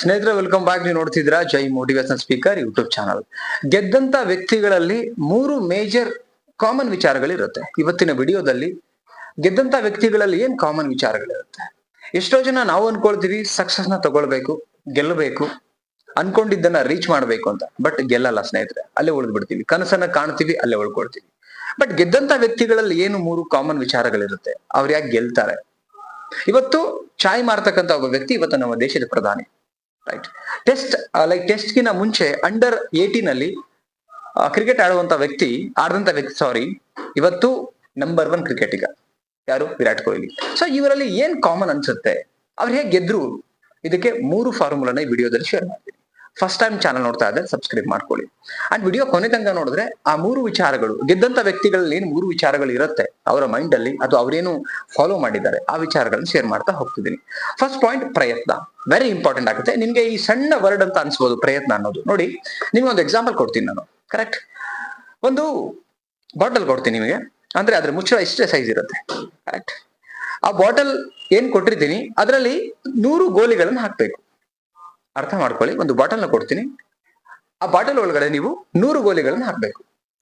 ಸ್ನೇಹಿತರೆ welcome back ನೀವು ನೋಡ್ತಿದ್ದೀರಾ Jai motivation speaker YouTube channel ಗೆದ್ದಂತ ವ್ಯಕ್ತಿಗಳಲ್ಲಿ ಮೂರು ಮೇಜರ್ ಕಾಮನ್ ವಿಚಾರಗಳಿರುತ್ತೆ. ಇವತ್ತಿನ ವಿಡಿಯೋದಲ್ಲಿ ಗೆದ್ದಂತ ವ್ಯಕ್ತಿಗಳಲ್ಲಿ ಏನ್ ಕಾಮನ್ ವಿಚಾರಗಳಿರುತ್ತೆ? ಎಷ್ಟೋ ಜನ ನಾವು ಅನ್ಕೊಳ್ತೀವಿ ಸಕ್ಸಸ್ನ ತಗೊಳ್ಬೇಕು, ಗೆಲ್ಲಬೇಕು, ಅನ್ಕೊಂಡಿದ್ದನ್ನ ರೀಚ್ ಮಾಡ್ಬೇಕು ಅಂತ. ಬಟ್ ಗೆಲ್ಲಲ್ಲ ಸ್ನೇಹಿತರೆ, ಅಲ್ಲೇ ಉಳಿದ್ ಬಿಡ್ತೀವಿ. ಕನಸನ್ನ ಕಾಣ್ತೀವಿ, ಅಲ್ಲೇ ಉಳ್ಕೊಳ್ತೀವಿ. ಬಟ್ ಗೆದ್ದಂತ ವ್ಯಕ್ತಿಗಳಲ್ಲಿ ಏನು ಮೂರು ಕಾಮನ್ ವಿಚಾರಗಳಿರುತ್ತೆ? ಅವ್ರು ಯಾಕೆ ಗೆಲ್ತಾರೆ? ಇವತ್ತು ಚಾಯ್ ಮಾರ್ತಕ್ಕಂತ ಒಬ್ಬ ವ್ಯಕ್ತಿ ಇವತ್ತು ನಮ್ಮ ದೇಶದ ಪ್ರಧಾನಿ. ರೈಟ್ ಟೆಸ್ಟ್ ಲೈಕ್ ಟೆಸ್ಟ್ಗಿನ ಮುಂಚೆ ಅಂಡರ್ ಏಟೀನ್ ಅಲ್ಲಿ ಕ್ರಿಕೆಟ್ ಆಡುವಂತ ವ್ಯಕ್ತಿ ಆಡದಂತ ವ್ಯಕ್ತಿ ಸಾರಿ ಇವತ್ತು ನಂಬರ್ ಒನ್ ಕ್ರಿಕೆಟಿಗ ಯಾರು? ವಿರಾಟ್ ಕೊಹ್ಲಿ. ಸೊ ಇವರಲ್ಲಿ ಏನ್ ಕಾಮನ್ ಅನ್ಸುತ್ತೆ? ಅವ್ರು ಹೇಗೆ ಗೆದ್ರು? ಇದಕ್ಕೆ ಮೂರು ಫಾರ್ಮುಲಾನ ಈ ವಿಡಿಯೋದಲ್ಲಿ ಶೇರ್ ಮಾಡ್ತೀನಿ. ಫಸ್ಟ್ ಟೈಮ್ ಚಾನಲ್ ನೋಡ್ತಾ ಇದ್ರೆ ಸಬ್ಸ್ಕ್ರೈಬ್ ಮಾಡ್ಕೊಳ್ಳಿ. ಅಂಡ್ ವಿಡಿಯೋ ಕೊನೆ ತನಕ ನೋಡಿದ್ರೆ ಆ ಮೂರು ವಿಚಾರಗಳು, ಗೆದ್ದಂತ ವ್ಯಕ್ತಿಗಳಲ್ಲಿ ಏನು ಮೂರು ವಿಚಾರಗಳು ಇರುತ್ತೆ, ಅವರ ಮೈಂಡ್ ಅಲ್ಲಿ ಅಥವಾ ಅವರೇನು ಫಾಲೋ ಮಾಡಿದ್ದಾರೆ, ಆ ವಿಚಾರಗಳನ್ನ ಶೇರ್ ಮಾಡ್ತಾ ಹೋಗ್ತಿದ್ದೀನಿ. ಫಸ್ಟ್ ಪಾಯಿಂಟ್ ಪ್ರಯತ್ನ. ವೆರಿ ಇಂಪಾರ್ಟೆಂಟ್ ಆಗುತ್ತೆ. ನಿಮ್ಗೆ ಈ ಸಣ್ಣ ವರ್ಡ್ ಅಂತ ಅನ್ಸ್ಬೋದು, ಪ್ರಯತ್ನ ಅನ್ನೋದು. ನೋಡಿ, ನಿಮ್ಗೆ ಒಂದು ಎಕ್ಸಾಂಪಲ್ ಕೊಡ್ತೀನಿ ನಾನು. ಕರೆಕ್ಟ್ ಒಂದು ಬಾಟಲ್ ಕೊಡ್ತೀನಿ ನಿಮಗೆ. ಅಂದ್ರೆ ಅದ್ರ ಮುಚ್ಚಳ ಇಷ್ಟೇ ಸೈಜ್ ಇರುತ್ತೆ. ಕರೆಕ್ಟ್ ಆ ಬಾಟಲ್ ಏನ್ ಕೊಟ್ಟಿರ್ತೀನಿ, ಅದರಲ್ಲಿ ನೂರು ಗೋಲಿಗಳನ್ನು ಹಾಕ್ಬೇಕು. ಅರ್ಥ ಮಾಡ್ಕೊಳ್ಳಿ, ಒಂದು ಬಾಟಲ್ನ ಕೊಡ್ತೀನಿ. ಆ ಬಾಟಲ್ ಒಳಗಡೆ ನೀವು ನೂರು ಗೋಲಿಗಳನ್ನು ಹಾಕ್ಬೇಕು.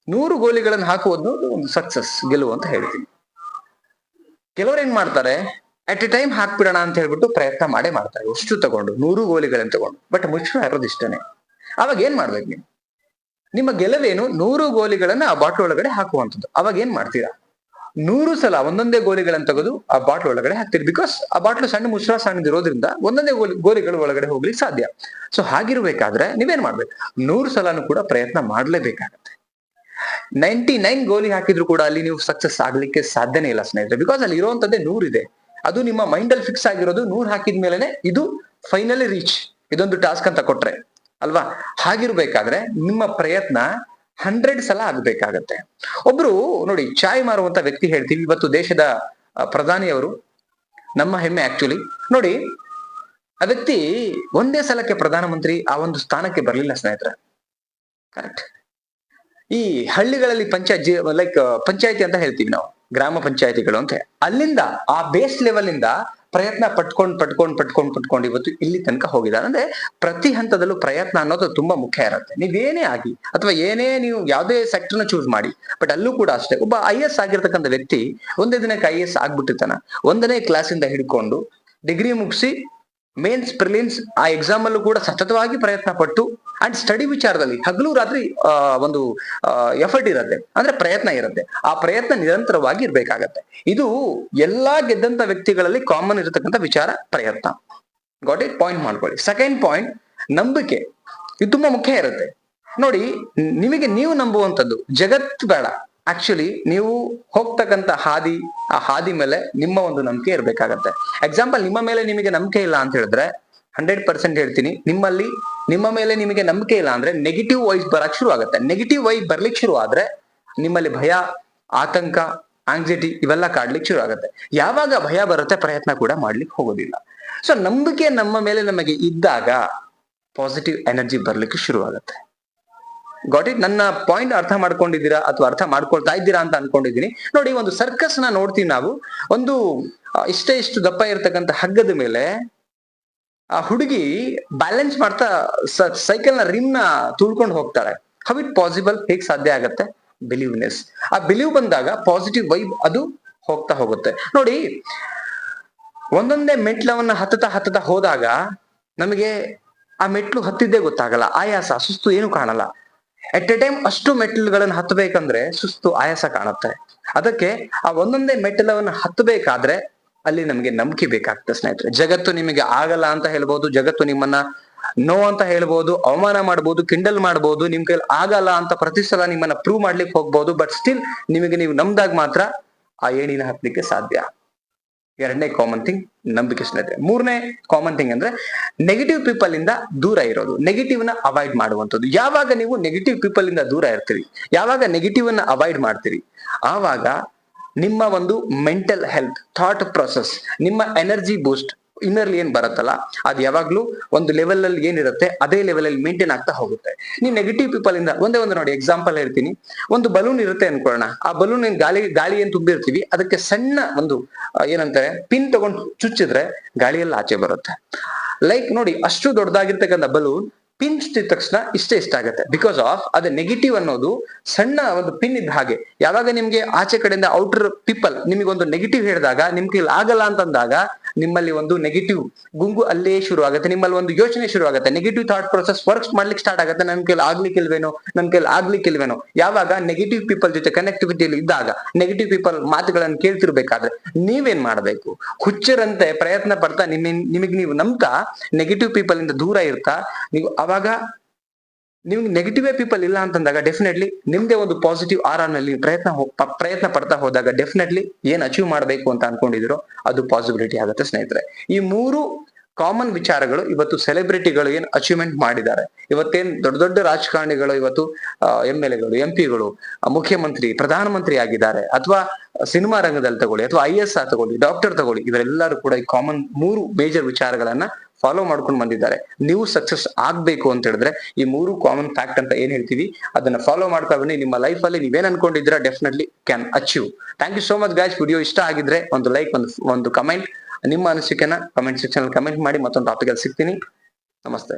ನೂರು ಗೋಲಿಗಳನ್ನು ಹಾಕುವುದು ಒಂದು ಸಕ್ಸಸ್ ಗೆಲುವು ಅಂತ ಹೇಳ್ತೀನಿ. ಕೆಲವರು ಏನ್ ಮಾಡ್ತಾರೆ ಅಟ್ ಎ ಟೈಮ್ ಹಾಕ್ಬಿಡೋಣ ಅಂತ ಹೇಳ್ಬಿಟ್ಟು ಪ್ರಯತ್ನ ಮಾಡೇ ಮಾಡ್ತಾರೆ. ಅಷ್ಟು ತಗೊಂಡು? ನೂರು ಗೋಲಿಗಳನ್ನು ತಗೊಂಡು. ಬಟ್ ಮುಚ್ಚಳ ಇರೋದು ಇಷ್ಟನೇ ಅವಾಗ ಏನ್ ಮಾಡ್ಬೇಕು ನೀವು? ನಿಮ್ಮ ಗೆಲುವೇನು ನೂರು ಗೋಲಿಗಳನ್ನ ಆ ಬಾಟಲ್ ಒಳಗಡೆ ಹಾಕುವಂಥದ್ದು. ಅವಾಗ ಏನ್ ಮಾಡ್ತೀರಾ? ನೂರು ಸಲ ಒಂದೊಂದೇ ಗೋಲಿಗಳನ್ನು ತೆಗೆದು ಆ ಬಾಟ್ಲ್ ಒಳಗಡೆ ಹಾಕ್ತೀರಿ. ಬಿಕಾಸ್ ಆ ಬಾಟ್ಲು ಸಣ್ಣ ಮುಚ್ಚಳ ಸಣ್ಣದಿರೋದ್ರಿಂದ ಒಂದೊಂದೇ ಗೋಲಿ, ಗೋಲಿಗಳು ಒಳಗಡೆ ಹೋಗ್ಲಿಕ್ಕೆ ಸಾಧ್ಯ. ಸೊ ಹಾಗಿರ್ಬೇಕಾದ್ರೆ ನೀವೇನ್ ಮಾಡ್ಬೇಕು? ನೂರು ಸಲನು ಕೂಡ ಪ್ರಯತ್ನ ಮಾಡ್ಲೇಬೇಕಾಗತ್ತೆ. ನೈಂಟಿ ನೈನ್ ಗೋಲಿ ಹಾಕಿದ್ರು ಕೂಡ ಅಲ್ಲಿ ನೀವು ಸಕ್ಸಸ್ ಆಗ್ಲಿಕ್ಕೆ ಸಾಧ್ಯನೇ ಇಲ್ಲ ಸ್ನೇಹಿತರೆ. ಬಿಕಾಸ್ ಅಲ್ಲಿ ಇರುವಂತದ್ದೇ ಇದೆ ಅದು ನಿಮ್ಮ ಮೈಂಡ್ ಅಲ್ಲಿ ಫಿಕ್ಸ್ ಆಗಿರೋದು ನೂರ್ ಹಾಕಿದ ಮೇಲೆನೆ ಇದು ಫೈನಲಿ ರೀಚ್ ಇದೊಂದು ಟಾಸ್ಕ್ ಅಂತ ಕೊಟ್ರೆ. ಅಲ್ವಾ? ಹಾಗಿರ್ಬೇಕಾದ್ರೆ ನಿಮ್ಮ ಪ್ರಯತ್ನ ಹಂಡ್ರೆಡ್ ಸಲ ಆಗ್ಬೇಕಾಗತ್ತೆ. ಒಬ್ರು ನೋಡಿ ಚಾಯ್ ಮಾರುವಂತ ವ್ಯಕ್ತಿ ಹೇಳ್ತೀವಿ ಇವತ್ತು ದೇಶದ ಪ್ರಧಾನಿಯವರು ನಮ್ಮ ಹೆಮ್ಮೆ ಆಕ್ಚುಲಿ ನೋಡಿ, ಆ ವ್ಯಕ್ತಿ ಒಂದೇ ಸಲಕ್ಕೆ ಪ್ರಧಾನಮಂತ್ರಿ ಆ ಒಂದು ಸ್ಥಾನಕ್ಕೆ ಬರಲಿಲ್ಲ ಸ್ನೇಹಿತರೆ. ಕರೆಕ್ಟ್ ಈ ಹಳ್ಳಿಗಳಲ್ಲಿ ಪಂಚಾಯತ್ ಲೈಕ್ ಪಂಚಾಯತಿ ಅಂತ ಹೇಳ್ತೀವಿ ನಾವು, ಗ್ರಾಮ ಪಂಚಾಯತಿಗಳು ಅಂತ. ಅಲ್ಲಿಂದ, ಆ ಬೇಸ್ ಲೆವೆಲ್ ಇಂದ ಪ್ರಯತ್ನ ಪಟ್ಕೊಂಡು ಪಟ್ಕೊಂಡು, ಪಟ್ಕೊಂಡ್, ಪಟ್ಕೊಂಡು ಇವತ್ತು ಇಲ್ಲಿ ತನಕ ಹೋಗಿದ್ದಾರೆ. ಅಂದ್ರೆ ಪ್ರತಿ ಹಂತದಲ್ಲೂ ಪ್ರಯತ್ನ ಅನ್ನೋದು ತುಂಬಾ ಮುಖ್ಯ ಇರುತ್ತೆ. ನೀವೇನೇ ಆಗಿ ಅಥವಾ ಏನೇ ನೀವು ಯಾವುದೇ ಸೆಕ್ಟರ್ನ ಚೂಸ್ ಮಾಡಿ ಬಟ್ ಅಲ್ಲೂ ಕೂಡ ಅಷ್ಟೇ, ಒಬ್ಬ ಐ ಎಸ್ ಆಗಿರ್ತಕ್ಕಂಥ ವ್ಯಕ್ತಿ ಒಂದೇ ದಿನಕ್ಕೆ ಐ ಎಸ್ ಆಗ್ಬಿಟ್ಟಿರ್ತಾನ. ಒಂದನೇ ಕ್ಲಾಸಿಂದ ಹಿಡ್ಕೊಂಡು ಡಿಗ್ರಿ ಮುಗಿಸಿ ಮೇನ್ಸ್ ಪ್ರಿಲಿಮ್ಸ್ ಆ ಎಕ್ಸಾಮ್ ಅಲ್ಲೂ ಕೂಡ ಸತತವಾಗಿ ಪ್ರಯತ್ನ ಪಟ್ಟು ಅಂಡ್ ಸ್ಟಡಿ ವಿಚಾರದಲ್ಲಿ ಹಗಲು ರಾತ್ರಿ ಒಂದು ಎಫರ್ಟ್ ಇರುತ್ತೆ. ಅಂದ್ರೆ ಪ್ರಯತ್ನ ಇರುತ್ತೆ. ಆ ಪ್ರಯತ್ನ ನಿರಂತರವಾಗಿ ಇರಬೇಕಾಗತ್ತೆ. ಇದು ಎಲ್ಲಾ ಗೆದ್ದಂತ ವ್ಯಕ್ತಿಗಳಲ್ಲಿ ಕಾಮನ್ ಇರತಕ್ಕಂಥ ವಿಚಾರ, ಪ್ರಯತ್ನ. ಗಾಟ್ ಇಟ್ ಪಾಯಿಂಟ್ ಮಾಡ್ಕೊಳ್ಳಿ. ಸೆಕೆಂಡ್ ಪಾಯಿಂಟ್ ನಂಬಿಕೆ. ಇದು ತುಂಬಾ ಮುಖ್ಯ ಇರುತ್ತೆ. ನೋಡಿ, ನಿಮಗೆ ನೀವು ನಂಬುವಂಥದ್ದು ಜಗತ್ತು ಬೇಡ. ಆಕ್ಚುಲಿ ನೀವು ಹೋಗ್ತಕ್ಕಂತ ಹಾದಿ, ಆ ಹಾದಿ ಮೇಲೆ ನಿಮ್ಮ ಒಂದು ನಂಬಿಕೆ ಇರಬೇಕಾಗತ್ತೆ. ಎಕ್ಸಾಂಪಲ್ ನಿಮ್ಮ ಮೇಲೆ ನಿಮಗೆ ನಂಬಿಕೆ ಇಲ್ಲ ಅಂತ ಹೇಳಿದ್ರೆ ಹಂಡ್ರೆಡ್ ಪರ್ಸೆಂಟ್ ಹೇಳ್ತೀನಿ. ನಿಮ್ಮಲ್ಲಿ ನಿಮ್ಮ ಮೇಲೆ ನಿಮಗೆ ನಂಬಿಕೆ ಇಲ್ಲ ಅಂದ್ರೆ ನೆಗೆಟಿವ್ ವೈಸ್ ಬರಕ್ ಶುರು ಆಗುತ್ತೆ. ನೆಗೆಟಿವ್ ವೈಸ್ ಬರ್ಲಿಕ್ಕೆ ಶುರು ಆದ್ರೆ ನಿಮ್ಮಲ್ಲಿ ಭಯ, ಆತಂಕ ಆಂಗ್ಸೈಟಿ ಇವೆಲ್ಲ ಕಾಡ್ಲಿಕ್ಕೆ ಶುರು ಆಗುತ್ತೆ. ಯಾವಾಗ ಭಯ ಬರುತ್ತೆ ಪ್ರಯತ್ನ ಕೂಡ ಮಾಡ್ಲಿಕ್ಕೆ ಹೋಗೋದಿಲ್ಲ. ಸೊ ನಂಬಿಕೆ ನಮ್ಮ ಮೇಲೆ ನಮಗೆ ಇದ್ದಾಗ ಪಾಸಿಟಿವ್ ಎನರ್ಜಿ ಬರ್ಲಿಕ್ಕೆ ಶುರು ಆಗುತ್ತೆ. ಗಾಟ್ ಇಟ್ ನನ್ನ ಪಾಯಿಂಟ್ ಅರ್ಥ ಮಾಡ್ಕೊಂಡಿದ್ದೀರಾ ಅಥವಾ ಅರ್ಥ ಮಾಡ್ಕೊಳ್ತಾ ಇದ್ದೀರಾ ಅಂತ ಅನ್ಕೊಂಡಿದ್ದೀನಿ. ನೋಡಿ, ಒಂದು ಸರ್ಕಸ್ನ ನೋಡ್ತೀವಿ ನಾವು. ಒಂದು ಇಷ್ಟೇ ಇಷ್ಟು ದಪ್ಪ ಇರತಕ್ಕಂತ ಹಗ್ಗದ ಮೇಲೆ ಆ ಹುಡುಗಿ ಬ್ಯಾಲೆನ್ಸ್ ಮಾಡ್ತಾ ಸೈಕಲ್ನ ರಿಮ್ನ ತುಳ್ಕೊಂಡು ಹೋಗ್ತಾಳೆ. ಹೌ ಇಟ್ ಪಾಸಿಬಲ್ ಹೇಗ್ ಸಾಧ್ಯ ಆಗತ್ತೆ? ಬಿಲೀವ್ನೆಸ್ ಆ ಬಿಲೀವ್ ಬಂದಾಗ ಪಾಸಿಟಿವ್ ವೈಬ್ ಅದು ಹೋಗ್ತಾ ಹೋಗುತ್ತೆ. ನೋಡಿ, ಒಂದೊಂದೇ ಮೆಟ್ಲವನ್ನ ಹತ್ತತಾ ಹತ್ತತಾ ಹೋದಾಗ ನಮಗೆ ಆ ಮೆಟ್ಲು ಹತ್ತಿದ್ದೇ ಗೊತ್ತಾಗಲ್ಲ. ಆಯಾಸ, ಸುಸ್ತು ಏನು ಕಾಣಲ್ಲ. ಎಟ್ ಎ ಟೈಮ್ ಅಷ್ಟು ಮೆಟ್ಲುಗಳನ್ನ ಹತ್ತಬೇಕಂದ್ರೆ ಸುಸ್ತು, ಆಯಾಸ ಕಾಣುತ್ತೆ. ಅದಕ್ಕೆ ಆ ಒಂದೊಂದೇ ಮೆಟ್ಟಲವನ್ನು ಹತ್ತಬೇಕಾದ್ರೆ ಅಲ್ಲಿ ನಮಗೆ ನಂಬಿಕೆ ಬೇಕಾಗ್ತದೆ ಸ್ನೇಹಿತರೆ. ಜಗತ್ತು ನಿಮಗೆ ಆಗಲ್ಲ ಅಂತ ಹೇಳ್ಬೋದು, ಜಗತ್ತು ನಿಮ್ಮನ್ನ ನೋ ಅಂತ ಹೇಳ್ಬೋದು, ಅವಮಾನ ಮಾಡ್ಬೋದು ಕಿಂಡಲ್ ಮಾಡ್ಬೋದು, ನಿಮ್ ಕೈಲಿ ಆಗಲ್ಲ ಅಂತ ಪ್ರತಿ ಸಲ ನಿಮ್ಮನ್ನ ಪ್ರೂವ್ ಮಾಡ್ಲಿಕ್ಕೆ ಹೋಗ್ಬೋದು ಬಟ್ ಸ್ಟಿಲ್ ನಿಮಗೆ ನೀವು ನಮ್ದಾಗ ಮಾತ್ರ ಆ ಏಣಿನ ಹತ್ಲಿಕ್ಕೆ ಸಾಧ್ಯ. ಎರಡನೇ ಕಾಮನ್ ಥಿಂಗ್ ನಂಬಿಕೆ ಸ್ನೇಹಿತರೆ. ಮೂರನೇ ಕಾಮನ್ ಥಿಂಗ್ ಅಂದ್ರೆ ನೆಗೆಟಿವ್ ಪೀಪಲ್ ಇಂದ ದೂರ ಇರೋದು. ನೆಗೆಟಿವ್ನ ಅವಾಯ್ಡ್ ಮಾಡುವಂಥದ್ದು. ಯಾವಾಗ ನೀವು ನೆಗೆಟಿವ್ ಪೀಪಲ್ ಇಂದ ದೂರ ಇರ್ತೀರಿ? ಯಾವಾಗ ನೆಗೆಟಿವ್ ಅನ್ನ ಅವಾಯ್ಡ್ ಮಾಡ್ತೀರಿ? ಆವಾಗ ನಿಮ್ಮ ಒಂದು ಮೆಂಟಲ್ ಹೆಲ್ತ್ ಥಾಟ್ ಪ್ರೊಸೆಸ್ ನಿಮ್ಮ ಎನರ್ಜಿ ಬೂಸ್ಟ್ ಇನ್ನರ್ಲಿ ಏನ್ ಬರುತ್ತಲ್ಲ, ಅದು ಯಾವಾಗ್ಲೂ ಒಂದು ಲೆವೆಲ್ ಅಲ್ಲಿ ಏನಿರುತ್ತೆ, ಅದೇ ಲೆವೆಲ್ ಅಲ್ಲಿ ಮೇಂಟೈನ್ ಆಗ್ತಾ ಹೋಗುತ್ತೆ. ನೀವು ನೆಗೆಟಿವ್ ಪೀಪಲ್ ಇಂದ ಒಂದೇ ಒಂದು ನೋಡಿ ಎಕ್ಸಾಂಪಲ್ ಹೇಳ್ತೀನಿ. ಒಂದು ಬಲೂನ್ ಇರುತ್ತೆ ಅನ್ಕೊಳ್ಳೋಣ. ಆ ಬಲೂನ್ ಗಾಳಿ ಗಾಳಿ ಏನ್ ತುಂಬಿರ್ತೀವಿ, ಅದಕ್ಕೆ ಸಣ್ಣ ಒಂದು ಏನಂತಾರೆ ಪಿನ್ ತಗೊಂಡು ಚುಚ್ಚಿದ್ರೆ ಗಾಳಿಯಲ್ಲಿ ಆಚೆ ಬರುತ್ತೆ. ಲೈಕ್ ನೋಡಿ, ಅಷ್ಟು ದೊಡ್ಡದಾಗಿರ್ತಕ್ಕಂಥ ಬಲೂನ್ ಪಿನ್ ತಿದ್ದ ತಕ್ಷಣ ಇಷ್ಟೇ ಇಷ್ಟ ಆಗುತ್ತೆ. ಬಿಕಾಸ್ ಆಫ್ ಅದು ನೆಗೆಟಿವ್ ಅನ್ನೋದು ಸಣ್ಣ ಒಂದು ಪಿನ್ ಇದ್ದ ಹಾಗೆ. ಯಾವಾಗ ನಿಮ್ಗೆ ಆಚೆ ಕಡೆಯಿಂದ ಔಟರ್ ಪೀಪಲ್ ನಿಮಗೊಂದು ನೆಗೆಟಿವ್ ಹೇಳಿದಾಗ, ನಿಮ್ಗೆ ಆಗಲ್ಲ ಅಂತಂದಾಗ ನಿಮ್ಮಲ್ಲಿ ಒಂದು ನೆಗೆಟಿವ್ ಗುಂಗು ಅಲ್ಲೇ ಶುರು ಆಗುತ್ತೆ, ನಿಮ್ಮಲ್ಲಿ ಒಂದು ಯೋಚನೆ ಶುರು ಆಗುತ್ತೆ. ನೆಗೆಟಿವ್ ಥಾಟ್ ಪ್ರೊಸೆಸ್ ವರ್ಕ್ಸ್ ಮಾಡ್ಲಿಕ್ಕೆ ಸ್ಟಾರ್ಟ್ ಆಗುತ್ತೆ. ನನ್ನ ಕೈಲಿ ಆಗ್ಲಿಕ್ಕಿಲ್ವೇನೋ ನನ್ನ ಕೈಲಿ ಆಗ್ಲಿಕ್ಕಿಲ್ವೇನೋ ಯಾವಾಗ ನೆಗೆಟಿವ್ ಪೀಪಲ್ ಜೊತೆ ಕನೆಕ್ಟಿವಿಟಿಯಲ್ಲಿ ಇದ್ದಾಗ ನೆಗೆಟಿವ್ ಪೀಪಲ್ ಮಾತುಗಳನ್ನು ಕೇಳ್ತಿರ್ಬೇಕಾದ್ರೆ ನೀವೇನ್ ಮಾಡ್ಬೇಕು? ಹುಚ್ಚರಂತೆ ಪ್ರಯತ್ನ ಪಡ್ತಾ ನಿಮ್ಮ ನಿಮಗೆ ನೀವು ನಂಬ್ತಾ ನೆಗೆಟಿವ್ ಪೀಪಲ್ ಇಂದ ದೂರ ಇರ್ತಾ, ನೀವು ಅವಾಗ ನಿಮ್ಗೆ ನೆಗೆಟಿವ್ ಪೀಪಲ್ ಇಲ್ಲ ಅಂತಂದಾಗ ಡೆಫಿನೆಟ್ಲಿ ನಿಮ್ದೇ ಒಂದು ಪಾಸಿಟಿವ್ ಆರ್ನಲ್ಲಿ ಪ್ರಯತ್ನ ಪ್ರಯತ್ನ ಪಡ್ತಾ ಹೋದಾಗ ಡೆಫಿನೆಟ್ಲಿ ಏನ್ ಅಚೀವ್ ಮಾಡಬೇಕು ಅಂತ ಅನ್ಕೊಂಡಿದ್ರೋ ಅದು ಪಾಸಿಬಿಲಿಟಿ ಆಗುತ್ತೆ ಸ್ನೇಹಿತರೆ. ಈ ಮೂರು ಕಾಮನ್ ವಿಚಾರಗಳು ಇವತ್ತು ಸೆಲೆಬ್ರಿಟಿಗಳು ಏನ್ ಅಚೀವ್ಮೆಂಟ್ ಮಾಡಿದ್ದಾರೆ. ಇವತ್ತೇನ್ ದೊಡ್ಡ ದೊಡ್ಡ ರಾಜಕಾರಣಿಗಳು ಇವತ್ತು ಎಂ ಎಲ್ ಎಗಳು ಎಂ ಪಿಗಳು ಮುಖ್ಯಮಂತ್ರಿ, ಪ್ರಧಾನಮಂತ್ರಿ ಆಗಿದ್ದಾರೆ ಅಥವಾ ಸಿನಿಮಾ ರಂಗದಲ್ಲಿ ತಗೊಳ್ಳಿ ಅಥವಾ ಐ ಎಸ್ ಆರ್ ತಗೊಳ್ಳಿ ಡಾಕ್ಟರ್ ತಗೊಳ್ಳಿ, ಇವರೆಲ್ಲರೂ ಕೂಡ ಈ ಕಾಮನ್ ಮೂರು ಮೇಜರ್ ವಿಚಾರಗಳನ್ನ ಫಾಲೋ ಮಾಡ್ಕೊಂಡು ಬಂದಿದ್ದಾರೆ. ನೀವು ಸಕ್ಸಸ್ ಆಗ್ಬೇಕು ಅಂತ ಹೇಳಿದ್ರೆ ಈ ಮೂರು ಕಾಮನ್ ಫ್ಯಾಕ್ಟ್ ಅಂತ ಏನ್ ಹೇಳ್ತೀವಿ? ಅದನ್ನ ಫಾಲೋ ಮಾಡ್ತಾ ಬನ್ನಿ. ನಿಮ್ಮ ಲೈಫ್ ಅಲ್ಲಿ ನೀವೇನ್ ಅನ್ಕೊಂಡಿದ್ದೀರಾ? Definitely can achieve thank you so much guys video ಇಷ್ಟ ಆಗಿದ್ರೆ ಒಂದು ಲೈಕ್ ಒಂದು ಒಂದು ಕಮೆಂಟ್ ನಿಮ್ಮ ಅನಿಸಿಕೆನ ಕಮೆಂಟ್ ಸೆಕ್ಷನ್ ಕಮೆಂಟ್ ಮಾಡಿ ಮತ್ತೊಂದು ಟಾಪಿಕ್ ಅಲ್ಲಿ ಸಿಗ್ತೀನಿ. ನಮಸ್ತೆ.